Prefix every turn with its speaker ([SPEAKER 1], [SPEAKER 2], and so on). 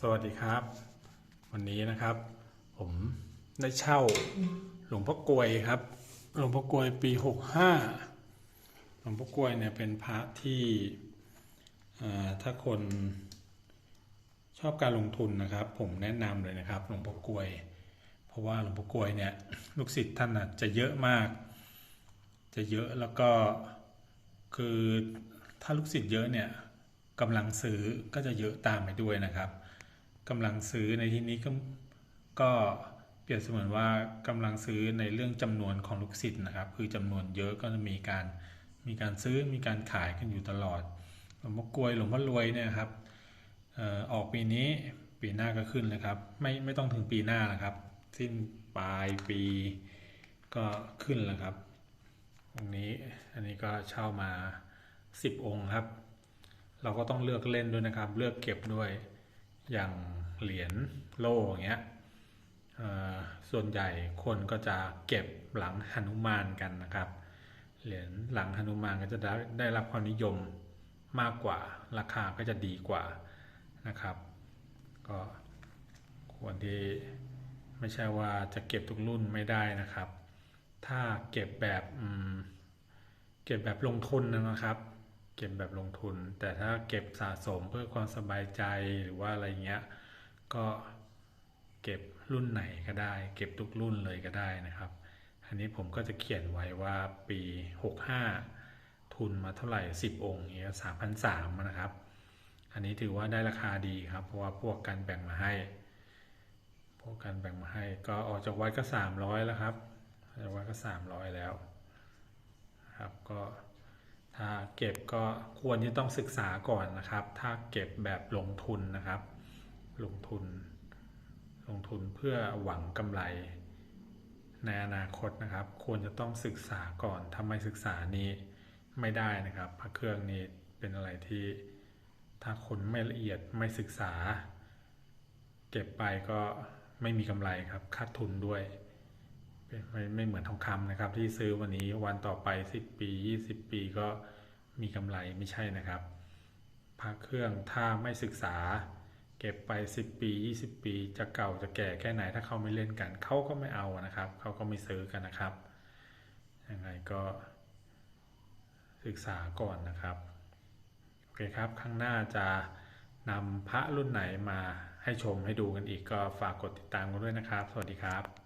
[SPEAKER 1] สวัสดีครับ วันนี้นะครับ ผมได้เช่าหลวงพ่อกลวยครับ หลวงพ่อกลวยปีหกห้าหลวงพ่อกลวยเนี่ยเป็นพระที่ถ้าคนชอบการลงทุนนะครับ ผมแนะนำเลยนะครับ หลวงพ่อกลวย เพราะว่าหลวงพ่อกลวยเนี่ยลูกศิษย์ท่านจะเยอะมาก จะเยอะแล้วก็คือถ้าลูกศิษย์เยอะเนี่ย กำลังซื้อก็จะเยอะตามไปด้วยนะครับกำลังซื้อในที่นี้ก็ก็เปรียบเสมือนว่ากำลังซื้อในเรื่องจำนวนของลูกศิษย์นะครับ คือจำนวนเยอะก็จะมีการมีการซื้อมีการขายกันอยู่ตลอดหลวงพ่อกลวยหลวงพ่อรวยเนี่ยครับออกปีนี้ปีหน้าก็ขึ้นเลยครับ ไม่ไม่ต้องถึงปีหน้านะครับ สิ้นปลายปีก็ขึ้นแล้วครับองนี้อันนี้ก็เช่ามา 10 องค์ครับ เราก็ต้องเลือกเล่นด้วยนะครับ เลือกเก็บด้วยอย่างเหรียญโล่อย่างเงี้ยส่วนใหญ่คนก็จะเก็บหลังหนุมานกันนะครับ เหรียญหลังหนุมานก็จะได้ได้รับความนิยมมากกว่า ราคาก็จะดีกว่านะครับ ก็ควรที่ไม่ใช่ว่าจะเก็บทุกรุ่นไม่ได้นะครับ ถ้าเก็บแบบเก็บแบบลงทุนนะครับ เก็บแบบลงทุน แต่ถ้าเก็บสะสมเพื่อความสบายใจหรือว่าอะไรเงี้ย ก็เก็บรุ่นไหนก็ได้ เก็บทุกรุ่นเลยก็ได้นะครับ อันนี้ผมก็จะเขียนไว้ว่าปี 65 ทุนมาเท่าไหร่ 10 องค์เงี้ย3,300นะครับ อันนี้ถือว่าได้ราคาดีครับ เพราะว่าพวกการแบ่งมาให้ พวกการแบ่งมาให้ ก็ออกจากวัดก็ 300 แล้วครับออกจากวัดก็ 300 แล้วครับ ก็ ถ้าเก็บก็ควรที่ต้องศึกษาก่อนนะครับ ถ้าเก็บแบบลงทุนนะครับ ลงทุน ลงทุนเพื่อหวังกำไร ในอนาคตนะครับ ควรจะต้องศึกษาก่อนถ้าไมศึกษานี้ไม่ได้นะครับ พระเครื่องนี้เป็นอะไรที่ถ้าคนไม่ละเอียดไม่ศึกษา เก็บไปก็ไม่มีกำไรครับ ขาดทุนด้วย ไม่ไม่เหมือนทองคำนะครับ ที่ซื้อวันนี้วันต่อไป 10 ปี 20 ปีก็มีกำไรไม่ใช่นะครับพระเครื่องถ้าไม่ศึกษา เก็บไป 10 ปี 20 ปี จะเก่าจะแก่แค่ไหนถ้าเขาไม่เล่นกันเขาก็ไม่เอานะครับเขาก็ไม่ซื้อกันนะครับยังไงก็ศึกษาก่อนนะครับโอเคครับข้างหน้าจะนำพระรุ่นไหนมาให้ชมให้ดูกันอีกก็ฝากกดติดตามกันด้วยนะครับ สวัสดีครับ